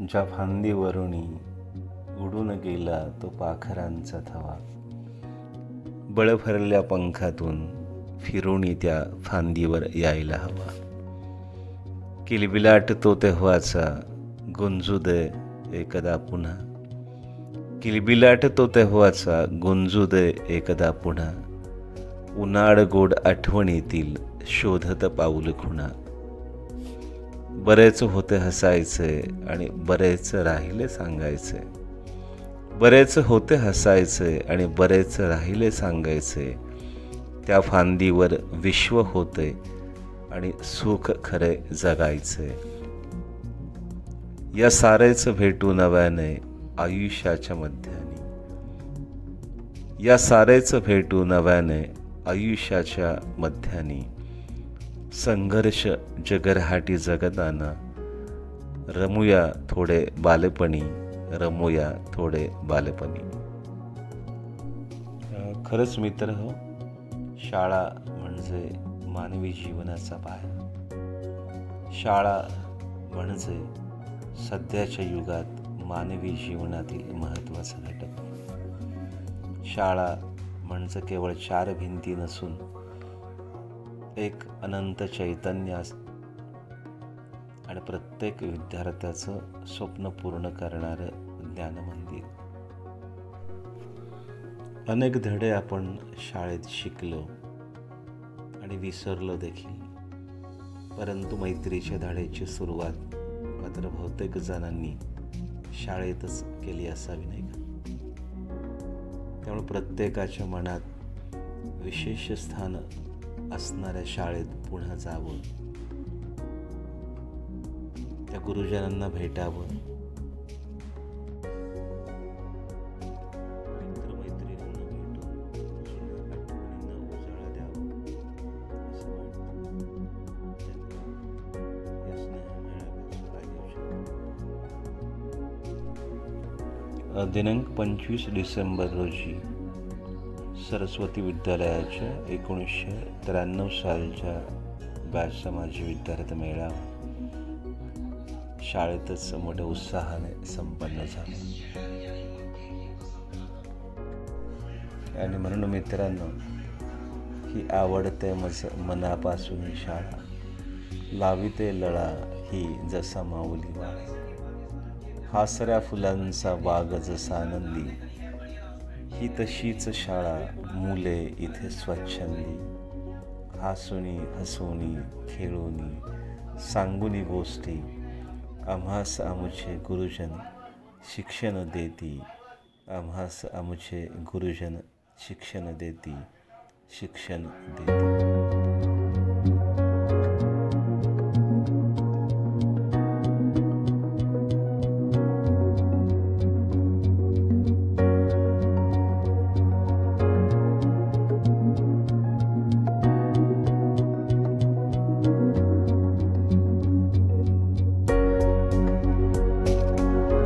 ज्या फांदीवरुणी उडून गेला तो पाखरांचा थवा. बळभरल्या पंखातून फिरुणी त्या फांदीवर यायला हवा. किलबिलाट तो तेव्हाचा गुंजू दे एकदा पुन्हा. किलबिलाट तो तेव्हाचा गुंजू दे एकदा पुन्हा. उन्हाळ गोड आठवणीतील शोधत पाऊल खुणा. बरेच होते हसायचे आणि बरेच राहिले सांगायचे. बरेच होते हसायचे आणि बरेच राहिले सांगायचे. त्या फांदीवर विश्व होते आणि सुख खरे जगायचे. या सारेच भेटू नव्याने आयुष्याच्या मध्यानी. या सारेच भेटू नव्याने आयुष्याच्या मध्यानी. संघर्ष जगरहाटी जगताना. रमूया थोडे बालपणी रमूया थोडे बालपणी. खरंच मित्र हो शाळा म्हणजे मानवी जीवनाचा पाया. शाळा म्हणजे सध्याच्या युगात मानवी जीवनातील महत्त्वाचा घटक. शाळा म्हणजे केवळ चार भिंती नसून एक अनंत चैतन्य असतं आणि प्रत्येक विद्यार्थ्याचं स्वप्न पूर्ण करणारं ज्ञानमंदिर. अनेक धडे आपण शाळेत शिकलो आणि विसरलो देखील. परंतु मैत्रीच्या धड्याची सुरुवात मात्र बहुतेक जणांनी शाळेतच केली असावी नाही का? त्यामुळे प्रत्येकाच्या मनात विशेष स्थान असणाऱ्या शाळेत पुन्हा जावं. त्या गुरुजनांना भेटावं. मित्रमैत्रिणींना भेटून जुन्या उजाळा द्यावा. असं वाटतं. दिनांक पंचवीस डिसेंबर रोजी सरस्वती विद्यालयाच्या एकोणीसशे त्र्याण्णव सालच्या बॅचचा माजी विद्यार्थी मेळावा शाळेतच मोठ्या उत्साहाने संपन्न झाला. आणि म्हणून मित्रांनो ही आवडते मज मनापासून ही शाळा लाविते लळा ही जसा माऊली वाळा हासऱ्या फुलांचा बाग जसा आनंदी ही तशीच शाळा मुले इथे स्वच्छंदी. हसुनी हसुनी खेळोनी सांगुनी गोष्टी. आम्हास आमुचे गुरुजन शिक्षण देती. आम्हास आमुचे गुरुजन शिक्षण देती शिक्षण देती.